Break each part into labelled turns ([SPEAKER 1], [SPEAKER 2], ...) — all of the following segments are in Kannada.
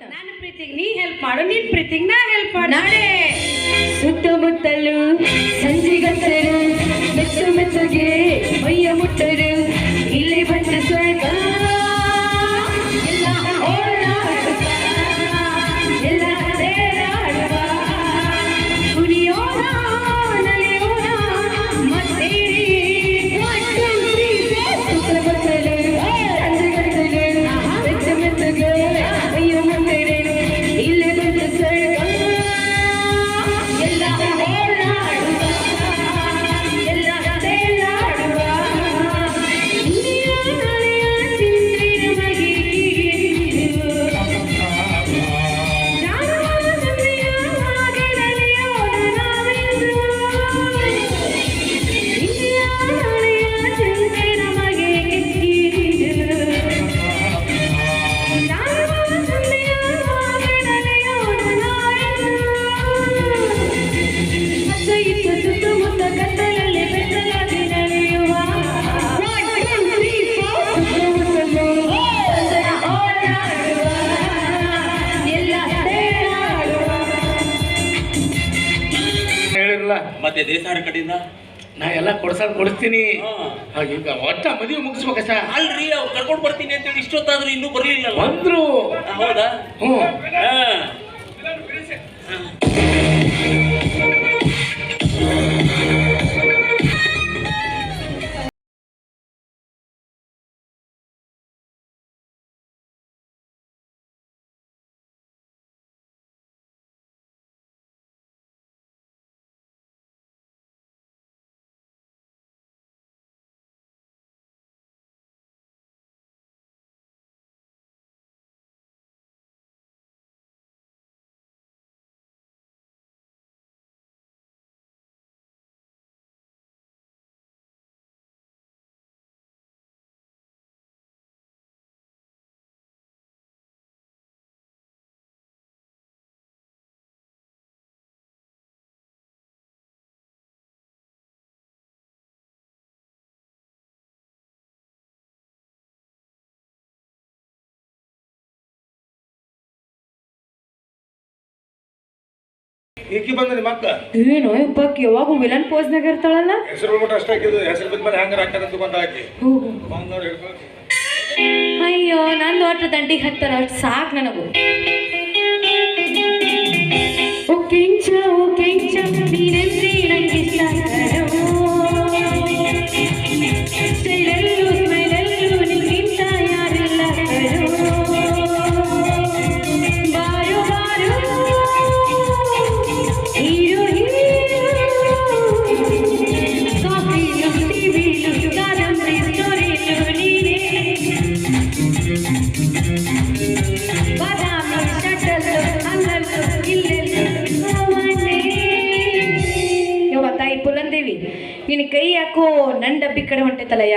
[SPEAKER 1] ನನ್ನ ಪ್ರೀತಿಗೆ ನೀ ಹೆಲ್ಪ್ ಮಾಡು. ನಿನ್ ಪ್ರೀತಿಗೆ ನಾ ಹೆಲ್ಪ್ ಮಾಡು.
[SPEAKER 2] ನಾಳೆ ಸುತ್ತಮುತ್ತಲು ಸಂಜಿಗಂತರು ಮೆಚ್ಚು ಮೆಚ್ಚುಗೆ ಮತ್ತೆ
[SPEAKER 3] ದೇಸಾರ ಕಡೆಯಿಂದ?
[SPEAKER 4] ನಾ ಎಲ್ಲ ಕೊಡ್ಸಾರ ಕೊಡಿಸ್ತೀನಿ. ಈಗ ಒಟ್ಟ ಮದುವೆ ಮುಗಿಸ್ಬೇಕಷ್ಟ
[SPEAKER 3] ಅಲ್ರಿ ಅವ್ರು ಕರ್ಕೊಂಡು ಬರ್ತೀನಿ ಅಂತೇಳಿ ಇಷ್ಟೊತ್ತಾದ್ರೂ ಇನ್ನೂ ಬರ್ಲಿಲ್ಲ
[SPEAKER 4] ಬಂದ್ರು.
[SPEAKER 3] ಹೌದಾ?
[SPEAKER 4] ಹ್ಞೂ ಈಕಿ ಬಂದ್ರಿ ಮತ್ತ
[SPEAKER 2] ಏನು ಏನೋ ಯಾವಾಗ ವಿಲನ್ ಪೋಸ್ನಾಗ ಇರ್ತಾಳಲ್ಲ?
[SPEAKER 4] ಹೆಸರು ಬಿಟ್ಟು ಅಷ್ಟ ಹಾಕಿದ್ದು ಹೆಸರು ಬಿದ್ದ ಮೇಲೆ ಹ್ಯಾಂಗರ್ ಬಂದ ಹಾಕಿ
[SPEAKER 2] ಅಯ್ಯೋ ನಂದು ಒಟ್ಟು ದಂಡಿಗೆ ಹತ್ತಾರ ಅಷ್ಟು ಸಾಕು ನನಗೂ.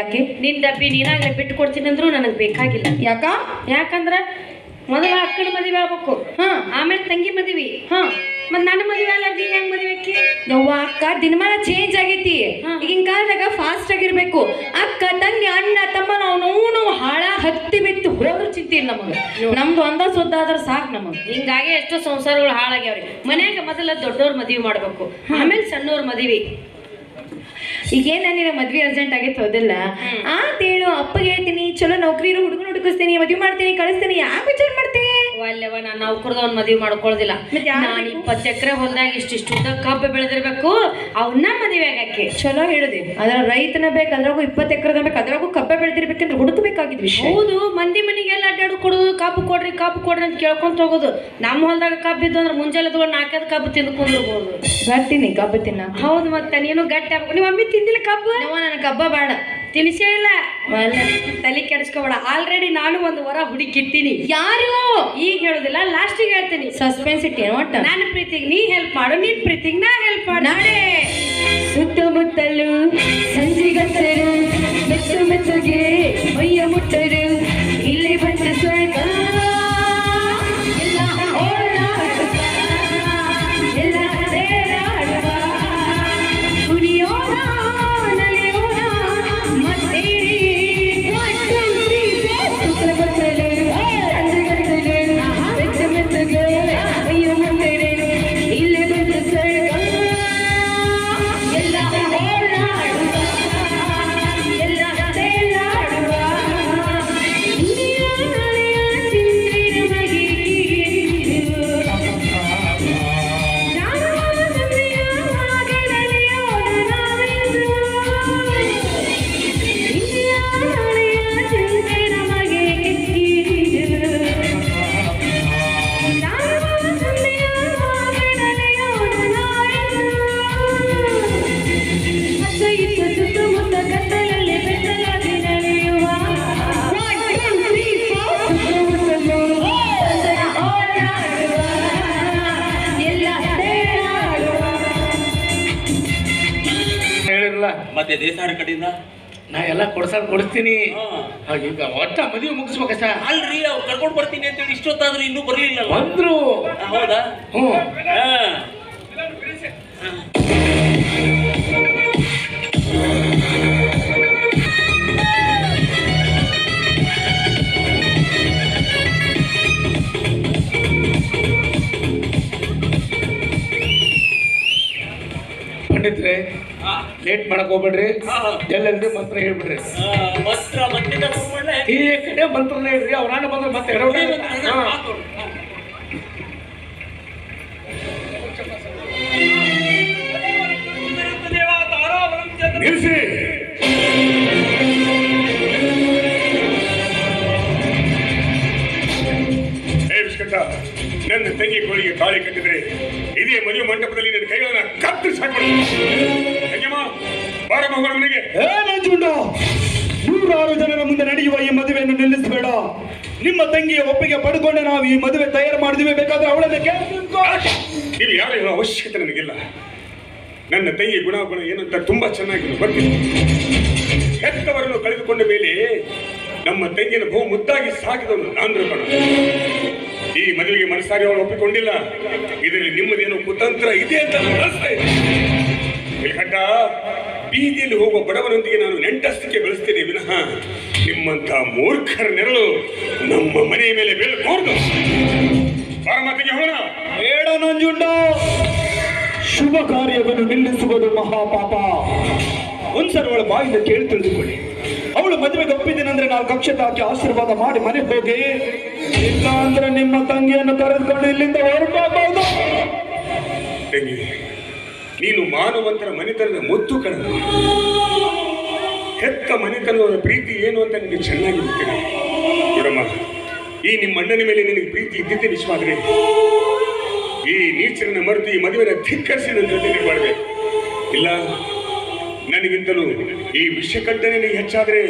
[SPEAKER 2] ಯಾಕೆ?
[SPEAKER 1] ನಿನ್ ಡಬ್ಬಿ ನೀನಾಗ್ಲೇ ಬಿಟ್ಟು ಕೊಡ್ತೀನಿ ಅಂದ್ರು ನನಗೆ ಬೇಕಾಗಿಲ್ಲ.
[SPEAKER 2] ಯಾಕ?
[SPEAKER 1] ಯಾಕಂದ್ರ ಮೊದಲ ಅಕ್ಕನ ಮದುವೆ ಆಗ್ಬೇಕು.
[SPEAKER 2] ಹಾ.
[SPEAKER 1] ಆಮೇಲೆ ತಂಗಿ ಮದುವೆ.
[SPEAKER 2] ಹಾ.
[SPEAKER 1] ಮತ್ ನನ್ನ ಮದುವೆ ಅಲ್ಲ ನೀನ್ ಹೆಂಗ್ ಮದುವೆ ಆಕಿ
[SPEAKER 2] ಯವ್ವ ಅಕ್ಕ ದಿನಮಾನ ಚೇಂಜ್ ಆಗೈತಿ.
[SPEAKER 1] ಹಾ.
[SPEAKER 2] ಈಗಿನ ಕಾಲದಾಗ ಫಾಸ್ಟ್ ಆಗಿರ್ಬೇಕು. ಅಕ್ಕ ತಂಗಿ ಅಣ್ಣ ತಮ್ಮ ನಾವು ನೋವು ಹಾಳ ಹತ್ತಿ ಬಿತ್ತು. ಹೋದ್ರ ಚಿಂತೆ ಇಲ್ಲ ನಮಗೆ. ನಮ್ದು ಒಂದ ಸುದ್ದ ಸಾಕ್ ಸಾಕು ನಮಗೆ.
[SPEAKER 1] ಹಿಂಗಾಗಿ ಎಷ್ಟೋ ಸಂಸಾರಗಳು ಹಾಳಾಗ್ಯಾವ್ರಿ. ಮನ್ಯಾಗ ಮೊದಲ ದೊಡ್ಡವ್ರ ಮದುವೆ ಮಾಡ್ಬೇಕು. ಆಮೇಲೆ ಸಣ್ಣವ್ರ ಮದುವೆ.
[SPEAKER 2] ಈಗೇನ ನಾನಿರೋ ಮದ್ವೆ ಅರ್ಜೆಂಟ್ ಆಗೈತೆ ಆತ ಆತೇಳು ಅಪ್ಪಗೆ ಹೇಳ್ತೀನಿ ಚಲೋ ನೌಕರಿ ಇರೋ ಹುಡುಗನ ಹುಡುಕಿಸ್ತೀನಿ ಮದ್ವೆ ಮಾಡ್ತೀನಿ ಕಳಿಸ್ತೀನಿ ಯಾಕೆ ವಿಚಾರ ಮಾಡ್ತೀನಿ
[SPEAKER 1] ಅಲ್ಲವ ನಾನು ನೌಕರದವ್ನ ಮದುವೆ
[SPEAKER 2] ಯಾರ್
[SPEAKER 1] ನಾನು ಇಪ್ಪತ್ತು ಎಕರೆ ಹೊಲದಾಗ ಇಷ್ಟಿಷ್ಟು ಉದ್ದ ಕಬ್ಬು ಬೆಳೆದಿರ್ಬೇಕು ಅವನ್ನ ಮದುವೆ ಆಗಕ್ಕೆ.
[SPEAKER 2] ಚಲೋ ಹೇಳಿದೆ. ಅದ್ರ ರೈತನ ಬೇಕು ಅದ್ರಾಗೂ ಇಪ್ಪತ್ತು ಎಕರೆದ ಬೇಕು ಅದ್ರಾಗೂ ಕಬ್ಬೆ ಬೆಳೆದಿರ್ಬೇಕಂದ್ರೆ ಹುಡುಕಬೇಕಾಗಿದ್ ವಿಷಯ.
[SPEAKER 1] ಹೌದು ಮಂದಿ ಮನೆಗೆಲ್ಲ ಅಡ್ಡಾಡು ಕೊಡೋದು ಕಬ್ಬು ಕೊಡ್ರಿ ಕಬ್ಬು ಕೊಡ್ರಿ ಅಂತ ಕೇಳ್ಕೊಂತ ಹೋಗೋದು. ನಮ್ಮ ಹೊಲದಾಗ ಕಬ್ಬು ಇದ್ದು ಅಂದ್ರೆ ಮುಂಜಾನೆ ತಗೊಂಡು ನಾಲ್ಕೈದು ಕಬ್ಬು ತಿಂದ್ಕೊಂಡಿರ್ಬೋದು
[SPEAKER 2] ಬರ್ತೀನಿ ಕಬ್ಬು ತಿನ್ನ
[SPEAKER 1] ಹೌದು ಮತ್ತೆ ನೀನು ಗಟ್ಟಿ ಆಗ್ಬೇಕು. ನೀವು ಅಮ್ಮಿ ತಿಂದಿಲ್ಲ ಕಬ್ಬು
[SPEAKER 2] ನಾನು ನನ್ನ ಕಬ್ಬ ಬೇಡ.
[SPEAKER 1] ತಿನಿಸೇ ಇಲ್ಲ. ತಲೆ ಕೆಡಿಸ್ಕೋಬೇಡ. ಆಲ್ರೆಡಿ ನಾನು ಒಂದು ವರ ಹುಡುಕಿರ್ತೀನಿ.
[SPEAKER 2] ಯಾರು?
[SPEAKER 1] ಈಗ ಹೇಳುದಿಲ್ಲ ಲಾಸ್ಟಿಗೆ ಹೇಳ್ತೀನಿ.
[SPEAKER 2] ಸಸ್ಪೆನ್ಸ್ ಇಟ್ಟಿ ಒಟ್ಟು?
[SPEAKER 1] ನನ್ನ ಪ್ರೀತಿಗೆ ನೀ ಹೆಲ್ಪ್ ಮಾಡು ನಿನ್ ಪ್ರೀತಿಗೆ ನಾ ಹೆಲ್ಪ್ ಮಾಡು.
[SPEAKER 2] ನಾಳೆ ಸುತ್ತಮುತ್ತಲು ಸಂಜೆಗತ್ತರು ಮೆಚ್ಚು ಮೆಚ್ಚುಗೆ ಮೈಯ ಮತ್ತೆ
[SPEAKER 3] ದೇಸಾರ ಕಡೆಯಿಂದ
[SPEAKER 5] ನಾ ಎಲ್ಲ ಕೊಡ್ಸಾರ ಕೊಡಿಸ್ತೀನಿ. ಈಗ ಒಟ್ಟ ಮದುವೆ ಮುಗಿಸ್ಬೇಕಷ್ಟ
[SPEAKER 3] ಅಲ್ರಿ ಅವ್ರು ಕರ್ಕೊಂಡು ಬರ್ತೀನಿ ಅಂತೇಳಿ ಇಷ್ಟೊತ್ತಾದ್ರೂ ಇನ್ನೂ ಬರ್ಲಿಲ್ಲ
[SPEAKER 5] ಬಂದ್ರು.
[SPEAKER 3] ಹೌದಾ?
[SPEAKER 5] ಹ್ಞೂ. ಪಂಡಿತ್ರೆ. ಲೇಟ್ ಮಾಡಕ್ ಹೋಗ್ಬೇಡ್ರಿ. ಎಲ್ಲೆಲ್ರಿ ಮಂತ್ರ ಹೇಳ್ಬಿಡ್ರಿ.
[SPEAKER 3] ಮಂತ್ರ?
[SPEAKER 5] ಈ ಕಡೆ ಮಂತ್ರನ ಹೇಳ್ರಿ ಅವ್ರ ಬಂದ್ರೆ ಮತ್ತೆ
[SPEAKER 3] ನಿಲ್ಸಿ. ಮಂತ್ರ,
[SPEAKER 4] ನನ್ನ ತಂಗಿ ಕೋಳಿಗೆ ತಾಳಿ ಕಟ್ಟಿದ್ರೆ ಇದೇ ಮದುವೆ ಮಂಟಪದಲ್ಲಿ ನನ್ನ ಕೈಗಳನ್ನ ಕತ್ತರಿಸಿ ಹಾಕ್ಬಿಡ್ತೀನಿ. ಮನೆಗೆ.
[SPEAKER 6] ನೂರಾರು ಜನರ ಮುಂದೆ ನಡೆಯುವ ಈ ಮದುವೆಯನ್ನು ನಿಲ್ಲಿಸಬೇಡ. ನಿಮ್ಮ ತಂಗಿಯ ಒಪ್ಪಿಗೆ ಪಡ್ಕೊಂಡೆ ನಾವು ಈ ಮದುವೆ ತಯಾರು ಮಾಡಿದ್ವಿ ಬೇಕಾದ್ರೆ ಅವಳನ್ನ.
[SPEAKER 4] ಇಲ್ಲಿ ಯಾರು ಹೇಳೋ ಅವಶ್ಯಕತೆ ನನಗಿಲ್ಲ. ನನ್ನ ತಂಗಿ ಗುಣಗುಣ ಏನಂತ ತುಂಬಾ ಚೆನ್ನಾಗಿ ಬರ್ತೀನಿ ಹೆತ್ತವರನ್ನು ಕಳೆದುಕೊಂಡ ಮೇಲೆ ನಮ್ಮ ತಂಗಿನ ಬಹು ಮುದ್ದಾಗಿ ಸಾಕಿದವನು ನಾನು ಕಣ ಈ ಮದುವೆಗೆ ಮನಸ್ಸಾಗಿ ಅವಳು ಒಪ್ಪಿಕೊಂಡಿಲ್ಲ. ಇದರಲ್ಲಿ ನಿಮ್ಮದೇನೋ ಕುತಂತ್ರ ಇದೆ ಅಂತ ನಾನು ಇಲ್ಕಂಟ ಬೀದಿಯಲ್ಲಿ ಹೋಗುವ ಬಡವನೊಂದಿಗೆ ನಾನು ನೆಂಟಸ್ತಕ್ಕೆ ಬೆಳೆಸ್ತೇನೆ ವಿನಃ ನಿಮ್ಮಂತ ಮೂರ್ಖರ ನೆರಳು ನಮ್ಮ ಮನೆಯ ಮೇಲೆ ಬೀಳಕೂಡ್ದು ಬಾರಮಾತಿಗೆ ಹೋಗೋಣ.
[SPEAKER 6] ಬೇಡ ನಂಜುಂಡ. ಶುಭ ಕಾರ್ಯವನ್ನು ನಿಲ್ಲಿಸುವುದು ಮಹಾಪಾಪ. ಒಂದ್ಸರಿ ಅವಳ ಬಾಯಿಂದ ಕೇಳಿ ತಿಳಿದುಕೊಳ್ಳಿ. ಅವಳು ಮದುವೆಗೆ ಒಪ್ಪಿದ್ದೀನಂದ್ರೆ ನಾವು ಕಕ್ಷೆ ಹಾಕಿ ಆಶೀರ್ವಾದ ಮಾಡಿ ಮನೆ ಹೋಗಿ. ಇಲ್ಲ ಅಂದ್ರೆ ನಿಮ್ಮ ತಂಗಿಯನ್ನು ಕರೆದುಕೊಂಡು ಇಲ್ಲಿಂದ ಹೊರಟೋಗ್ಬೋದು
[SPEAKER 4] ತಂಗಿ ನೀನು ಮಾನವಂತರ ಮನೆತನದ ಮುತ್ತು ಕಣ. ಹೆತ್ತ ಮನೆತನದ ಪ್ರೀತಿ ಏನು ಅಂತ ನಿಮಗೆ ಚೆನ್ನಾಗಿ ಗೊತ್ತಿದೆ ಇವರಮ್ಮ ಈ ನಿಮ್ಮ ಅಣ್ಣನ ಮೇಲೆ ನಿನಗೆ ಪ್ರೀತಿ ಇದ್ದಿದ್ದೆ ನಿಜವಾದ್ರೆ ಈ ನೀಚರನ್ನ ಮರೆತು ಈ ಮದುವೆನ ಧಿಕ್ಕರಿಸಿ ನನ್ನ ಜೊತೆ ಮಾಡಬೇಕು. ಇಲ್ಲ, ನನಗಿಂತಲೂ ಈ ವಿಷಕಂಠನೆ ನಿನಗೆ ಹೆಚ್ಚಾದ್ರೆ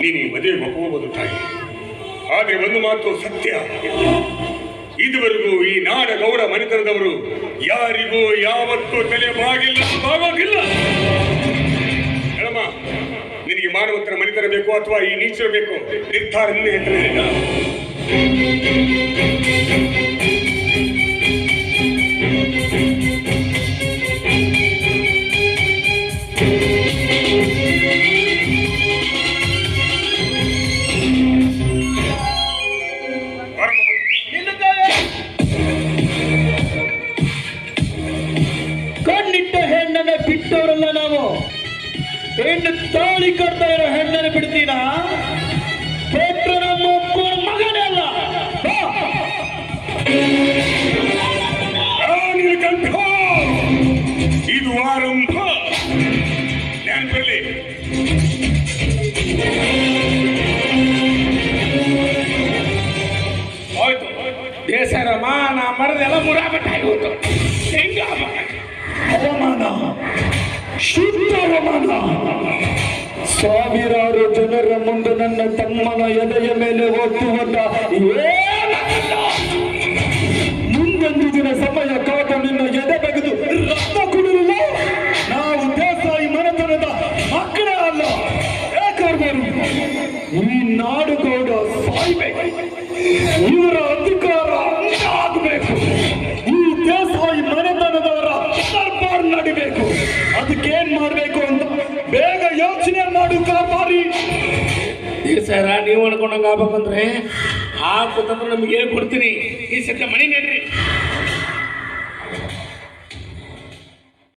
[SPEAKER 4] ನೀನು ಈ ಮದುವೆ ಒಪ್ಪಬಹುದು ತಾಯಿ. ಆದರೆ ಒಂದು ಮಾತು ಸತ್ಯ. ಇದುವರೆಗೂ ಈ ನಾಡ ಗೌರ ಮನೆತನದವರು ಯಾರಿಗೂ ಯಾವತ್ತೂ ತಲೆ ಬಾಗಿಲ್ಲ ಬಾಗೋಗಿಲ್ಲ ನಿನಗೆ ಮಾನವಂತರ ಮನಿತರ ಬೇಕು ಅಥವಾ ಈ ನೀಚರ ಬೇಕು? ನಿರ್ಧಾರ
[SPEAKER 6] ಹೆಣ್ಣು ತಾಳಿ ಕಟ್ತಾ ಇರೋ ಹೆಣ್ಣನ್ನ ಬಿಡ್ತೀನ? ಪೆಟ್ರು ನಮ್ಮ ಒಬ್ಬರ ಮಗನೇ ಅಲ್ಲ. ಬಾ.
[SPEAKER 4] ನೀಲಕಂಠ ಇದು ಆರಂಭ. ನೆನಪಿರಲಿ.
[SPEAKER 5] ಹೋಯ್ತು ದೇಸರ ನಾ ಮರದೆಲ್ಲ ಮುರಾಬಟ್ಟಾಗಿ ಹೋಯ್ತು. ಹೆಂಗ
[SPEAKER 6] ಅವಮಾನ ಶುದ್ಧ ಅವಮಾನ ಸಾವಿರಾರು ಜನರ ಮುಂದೆ ನನ್ನ ತಮ್ಮನ ಎದೆಯ ಮೇಲೆ ಏನಲ್ಲ. ಮುಂದೊಂದು ದಿನ ಸಮಯ ಕಾದು ನಿನ್ನ ಎದೆ ಬಗೆದು ರಕ್ತ ಕುಡಿಲಿಲ್ಲ ನಾವು ದೇಸಾಯಿ ಮನೆತನದ ಮಕ್ಕಳೇ ಅಲ್ಲ. ಬೇಕಾರ್ಬಾರು ಈ ನಾಡುಗೌಡ ಸಾಯ್ಬೇಕು. ಇವರ ಅಧಿಕಾರ ಆಗಬೇಕು.
[SPEAKER 5] ದೇಸರ ನೀವು ಅನ್ಕೊಂಡಂಗೆ ಆಗ್ಬೇಕಂದ್ರೆ ಆ ಕುತಂತ್ರ ನಮ್ಗೆ ಹೇಳ್ಕೊಡ್ತೀನಿ. ಈ ಸತ್ಯ ಮನೆ ನಡ್ರಿ.